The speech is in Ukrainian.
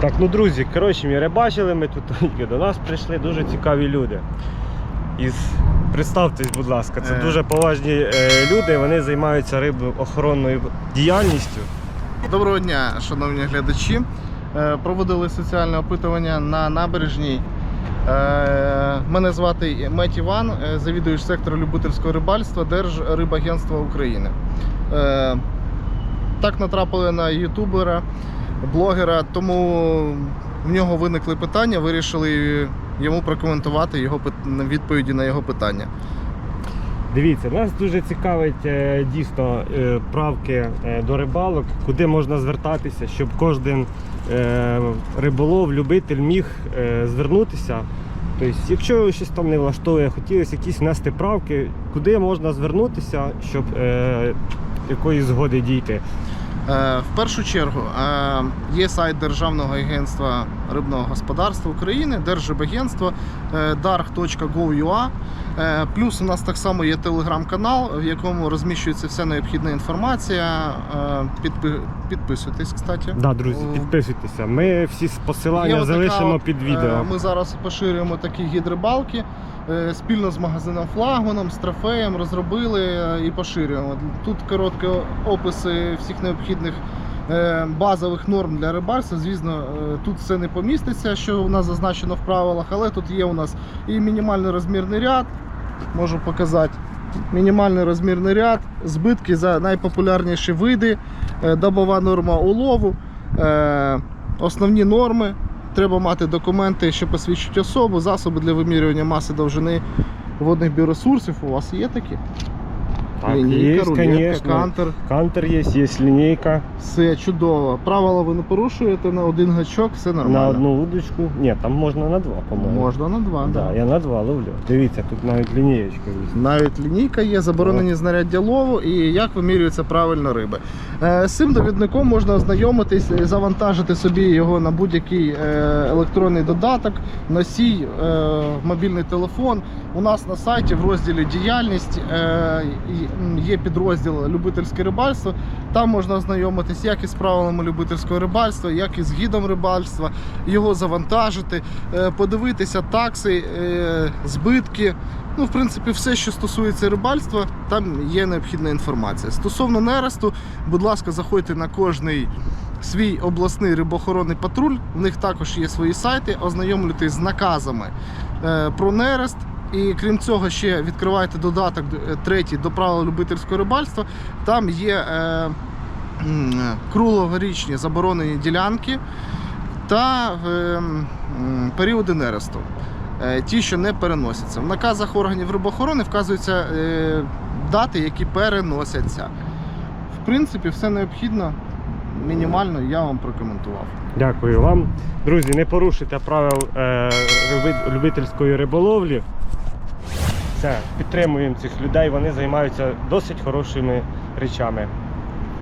Так, ну друзі, коротше, ми рибачили, ми тут тільки до нас прийшли дуже цікаві люди. Із... Представтесь, будь ласка, це Е. дуже поважні е, люди, вони займаються рибоохоронною діяльністю. Доброго дня, шановні глядачі. Е, Проводили соціальне опитування на набережній. Е, Мене звати Мет Іван, е, завідувач сектору любительського рибальства Держрибагентства України. Е, Так натрапили на ютубера, блогера, тому в нього виникли питання, вирішили йому прокоментувати його відповіді на його питання. Дивіться, нас дуже цікавить е, дійсно е, правки е, до рибалок, куди можна звертатися, щоб кожен риболов, любитель міг звернутися. Тобто, якщо щось там не влаштовує, хотілося якісь внести правки, куди можна звернутися, щоб якоїсь згоди дійти. Е, В першу чергу е, є сайт Державного агентства рибного господарства України, Держрибагентство darg.gov.ua. Е, Плюс у нас так само є телеграм-канал, в якому розміщується вся необхідна інформація. Підпи- Підписуйтесь, кстати. Да, друзі, підписуйтеся. Ми всі посилання залишимо от, під відео. Ми зараз поширюємо такі гід-рибалки спільно з магазином Флагманом, з трофеєм розробили і поширюємо. Тут короткі описи всіх необхідних е, базових норм для рибальства. Звісно, е, тут все не поміститься, що у нас зазначено в правилах, але тут є у нас і мінімальний розмірний ряд. Можу показати. Мінімальний розмірний ряд, збитки за найпопулярніші види, е, добова норма улову, основні норми. Треба мати документи, що посвідчують особу, засоби для вимірювання маси довжини водних біоресурсів. У вас є такі? Так, Лінійка, є, рулетка, звісно. кантер. Кантер є, є лінійка. Все чудово. Правила ви не порушуєте на один гачок, все нормально. На одну удочку. Ні, там можна на два, по-моєму. Можна на два. Да, Да. я на два ловлю. Дивіться, тут навіть лінієчка є. Навіть лінійка є, заборонені знаряддя лову і як вимірюється правильно риби. Е, З цим довідником можна ознайомитись, е, завантажити собі його на будь-який е, електронний додаток, носій, мобільний телефон. У нас на сайті в розділі діяльність і, є підрозділ любительське рибальство. Там можна ознайомитись як із правилами любительського рибальства, як і з гідом рибальства, його завантажити, е, подивитися такси, е, збитки. Ну, в принципі, все, що стосується рибальства, там є необхідна інформація. Стосовно нересту, будь ласка, заходьте на кожний свій обласний рибоохоронний патруль. В них також є свої сайти, ознайомлюйтесь з наказами е, про нерест. І крім цього, ще відкривайте додаток е, третій до правил любительського рибальства. Там є е, м, круглогорічні заборонені ділянки та е, періоди нересту. Е, ті, що не переносяться. В наказах органів рибоохорони вказуються е, дати, які переносяться. В принципі, все необхідно. Мінімально я вам прокоментував. Дякую вам. Друзі, не порушуйте правил е, любительської риболовлі. Все, підтримуємо цих людей, вони займаються досить хорошими речами.